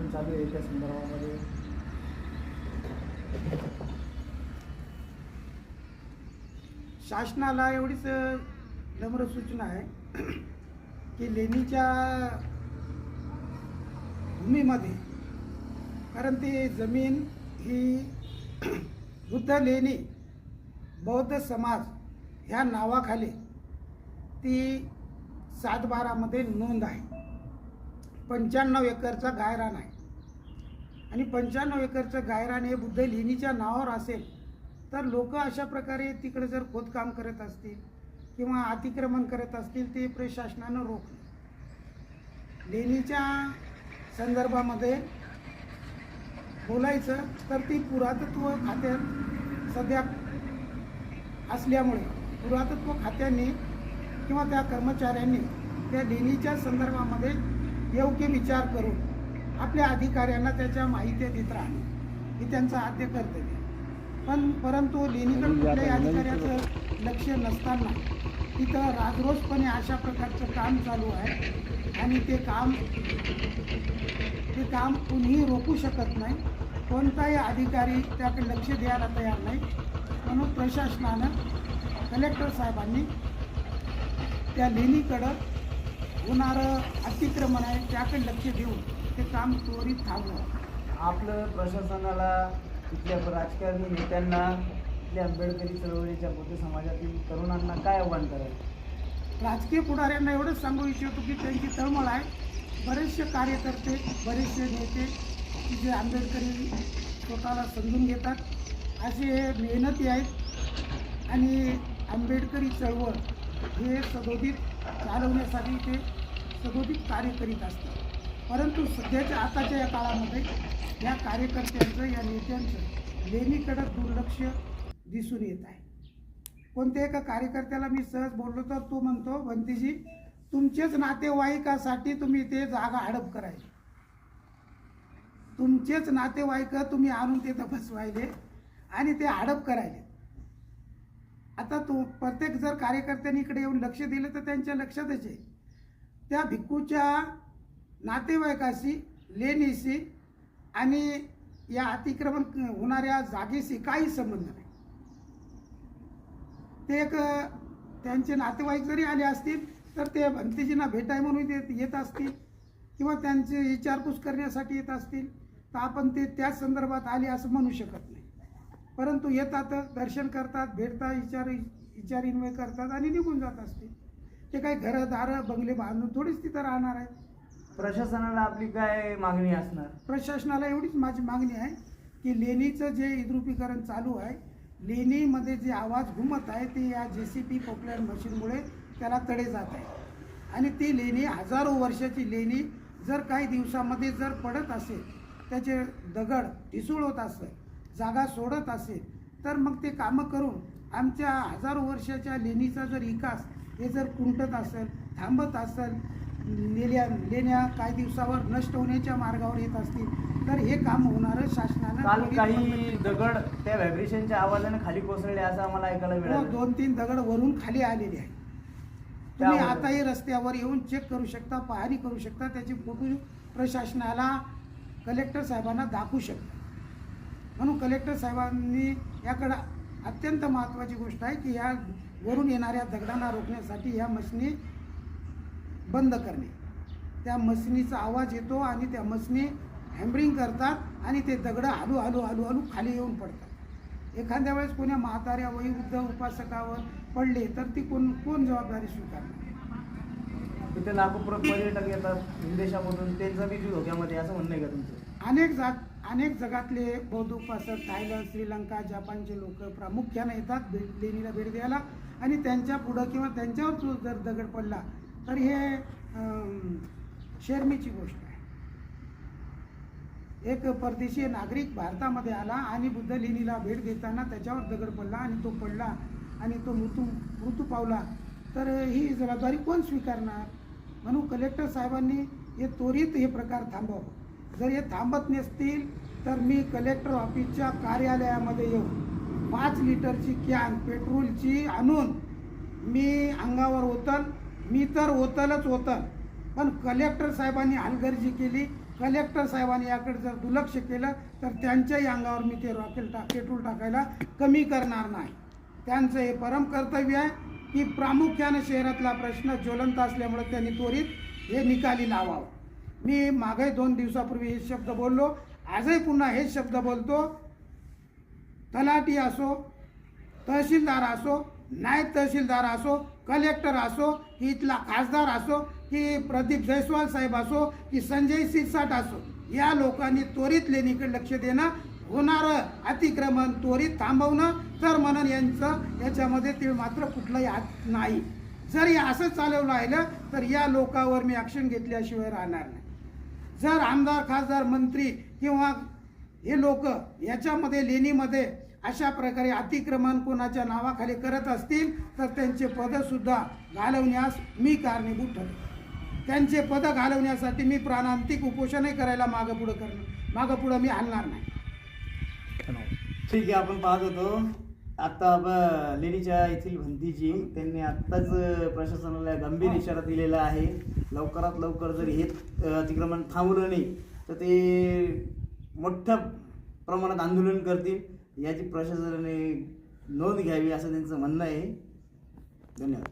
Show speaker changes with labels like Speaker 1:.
Speaker 1: आंदोलन चालू आहे त्या संदर्भामध्ये. शासनाला एवढीच नम्र सूचना आहे की लेणीच्या भूमीमध्ये कारण ती जमीन ही बुद्ध लेणी बौद्ध समाज ह्या नावाखाली ती सातबारामध्ये नोंद आहे. पंच्याण्णव एकरचा गायरान आहे. आणि पंच्याण्णव एकरचं गायरान हे बुद्ध लेणीच्या नावावर असेल तर लोक अशा प्रकारे तिकडे जर खोदकाम करत असतील किंवा अतिक्रमण करत असतील ते प्रशासनानं रोखलं. लेणीच्या संदर्भामध्ये बोलायचं तर ती पुरातत्व खात्यात सध्या असल्यामुळे पुरातत्व खात्याने किंवा त्या कर्मचाऱ्यांनी त्या लेणीच्या संदर्भामध्ये योग्य विचार करून आपल्या अधिकाऱ्यांना त्याच्या माहिती देत राहणे हे त्यांचं आद्य कर्तव्य. पण परंतु लेणीकडे कुठल्याही अधिकाऱ्याचं लक्ष नसताना तिथं राजरोसपणे अशा प्रकारचं काम चालू आहे आणि ते काम ते काम कुणीही रोखू शकत नाही कोणताही अधिकारी त्याकडे लक्ष द्यायला तयार नाही म्हणून प्रशासनानं कलेक्टर साहेबांनी त्या लेणीकडं होणारं अतिक्रमण आहे त्याकडे लक्ष देऊन ते काम त्वरित थांबवं.
Speaker 2: आपलं प्रशासनाला इथल्या राजकारणी नेत्यांना इथल्या आंबेडकरी चळवळीच्या बौद्ध समाजातील तरुणांना काय आव्हान कराल
Speaker 1: राजकीय पुढाऱ्यांना एवढंच सांगू इच्छितो की त्यांची तळमळ आहे. बरेचसे कार्यकर्ते बरेचसे नेते की जे आंबेडकरी स्वतःला समजून घेतात. असे हे मेहनती आहेत आणि आंबेडकरी चळवळ हे सदोदित चालवण्यासाठी ते सदोदित कार्य करीत असतात. परंतु सध्याच्या आताच्या या काळामध्ये या कार्यकर्त्यांचं या नेत्यांचं लेणीकडं दुर्लक्ष दिसून येत आहे. कोणत्या एका कार्यकर्त्याला मी सहज बोललो तर तो म्हणतो भंतीजी तुमचेच नातेवाईकासाठी तुम्ही ते जागा हडप करायची तुमचेच नातेवाईक तुम्ही आणून ते तपासवायले आणि ते हडप करायले. आता तो प्रत्येक जर कार्यकर्त्यांनी इकडे येऊन लक्ष दिलं तर त्यांच्या लक्षातच आहे. त्या भिक्खूच्या नातेवाईकाशी लेणीशी आणि या अतिक्रमण होणाऱ्या जागेशी काही संबंध नाही. ते एक त्यांचे नातेवाईक जरी आले असतील तर ते भंतीजींना भेटाय म्हणून ते येत असतील किंवा त्यांचे विचारपूस करण्यासाठी येत असतील तर आपण ते त्याच संदर्भात आले असं म्हणू शकत नाही. परंतु येतात दर्शन करतात भेटतात विचार विचार विनिमय करतात आणि निघून जात असतील. ते काही घरं दारं बंगले बांधून थोडीच तिथं राहणार आहेत
Speaker 2: प्रशासनाला आपली काय मागणी असणार?
Speaker 1: प्रशासनाला एवढीच माझी मागणी आहे की लेणीचं जे इद्रुपीकरण चालू आहे लेणीमध्ये जे आवाज घुमत आहे ते या जे सी पी पॉप्युलर मशीनमुळे त्याला तडे जात आहे. आणि ती लेणी हजारो वर्षाची लेणी जर काही दिवसामध्ये जर पडत असेल त्याचे दगड ढिसूळ होत असेल जागा सोडत असेल तर मग ते कामं करून आमच्या हजारो वर्षाच्या लेणीचा जर विकास हे जर कुंटत असेल थांबत असेल लेल्या लेण्या काही दिवसावर नष्ट होण्याच्या मार्गावर येत असतील तर हे काम होणारं शासनानं
Speaker 2: काल काही. दगड त्या व्हायब्रेशनच्या आवाजाने खाली कोसळले असं आम्हाला ऐकायला
Speaker 1: हो,
Speaker 2: मिळालं
Speaker 1: दोन तीन दगड वरून खाली आलेले आहेत. तुम्ही आताही रस्त्यावर येऊन चेक करू शकता पाहणी करू शकता त्याची फोटो प्रशासनाला कलेक्टर साहेबांना दाखवू शकता. म्हणून कलेक्टर साहेबांनी याकडं अत्यंत महत्त्वाची गोष्ट आहे की या वरून येणाऱ्या दगडांना रोखण्यासाठी ह्या मशिनी बंद करणे. त्या मशिनीचा आवाज येतो आणि त्या मशिनी हॅमरिंग करतात आणि ते दगडं हलू हलू हलू हलू खाली येऊन पडतात. एखाद्या वेळेस कोण्या म्हाताऱ्या वयोवृद्ध उपासकावर पडले तर ती कोण कोण जबाबदारी स्वीकारणार?
Speaker 2: तिथे लाखो प्र- पर्यटक येतात विदेशामधून त्यांचा बी जीव धोक्यामध्ये असं म्हणणं आहे का तुमचं?
Speaker 1: अनेक जाग अनेक जगातले बौद्ध उपासक थायलंड श्रीलंका जपानचे लोक प्रामुख्याने येतात भेट लेणीला भेट द्यायला. आणि त्यांच्या पुढं किंवा त्यांच्यावर जर दगड पडला तर हे अं, शर्मेची गोष्ट आहे. एक परदेशीय नागरिक भारतामध्ये आला आणि बुद्ध लेणीला भेट देताना त्याच्यावर दगड पडला आणि तो पडला आणि तो मृत्यू मृत्यू पावला. तर ही जबाबदारी कोण स्वीकारणार? म्हणून कलेक्टर साहेबांनी हे त्वरित हे प्रकार थांबवावं. जर हे थांबत नसतील तर मी कलेक्टर ऑफिसच्या कार्यालयामध्ये येऊन पाच लिटरची कॅन पेट्रोलची आणून मी अंगावर ओतल. मी तर ओतलच ओतल पण कलेक्टर साहेबांनी हलगर्जी केली. कलेक्टर साहेबांनी याकडे जर दुर्लक्ष केलं तर त्यांच्याही अंगावर मी ते रॉकेल टाक पेट्रोल टाकायला कमी करणार नाही. त्यांचं हे परम कर्तव्य आहे की प्रामुख्यानं शहरातला प्रश्न ज्वलंत असल्यामुळे त्यांनी त्वरित हे निकाली लावावं. मी मागे दोन दिवसापूर्वी हे शब्द बोललो. आजही पुन्हा हेच शब्द बोलतो. तलाठी असो तहसीलदार असो नायब तहसीलदार असो कलेक्टर असो की इथला खासदार असो की प्रदीप जयस्वाल साहेब असो की संजय सिरसाट असो या लोकांनी त्वरित लेणीकडे लक्ष देणं होणारं अतिक्रमण त्वरित थांबवणं तर म्हणून यांचं याच्यामध्ये ते मात्र कुठलाही हात नाही. जर हे असं चालवलं राहिलं तर या लोकांवर मी ॲक्शन घेतल्याशिवाय राहणार नाही. जर आमदार खासदार मंत्री किंवा हे लोक याच्यामध्ये लेणीमध्ये अशा प्रकारे अतिक्रमण कोणाच्या नावाखाली करत असतील तर त्यांचे पदं सुद्धा घालवण्यास मी कारणीभूत ठरेल त्यांचे पदं घालवण्यासाठी मी प्राणांतिक उपोषणही करायला मागं पुढं करणं मागं पुढं मी हलणार नाही.
Speaker 2: ठीक आहे आपण पाहत होतो. आता ब- लेणीच्या येथील भिंतीची त्यांनी आत्ताच प्रशासनाला गंभीर इशारा दिलेला आहे. लवकरात लवकर जर हे अतिक्रमण थांबवलं नाही तर ते मोठ्या प्रमाणात आंदोलन करतील. याची प्रशासनाने नोंद घ्यावी असं त्यांचं म्हणणं आहे. धन्यवाद.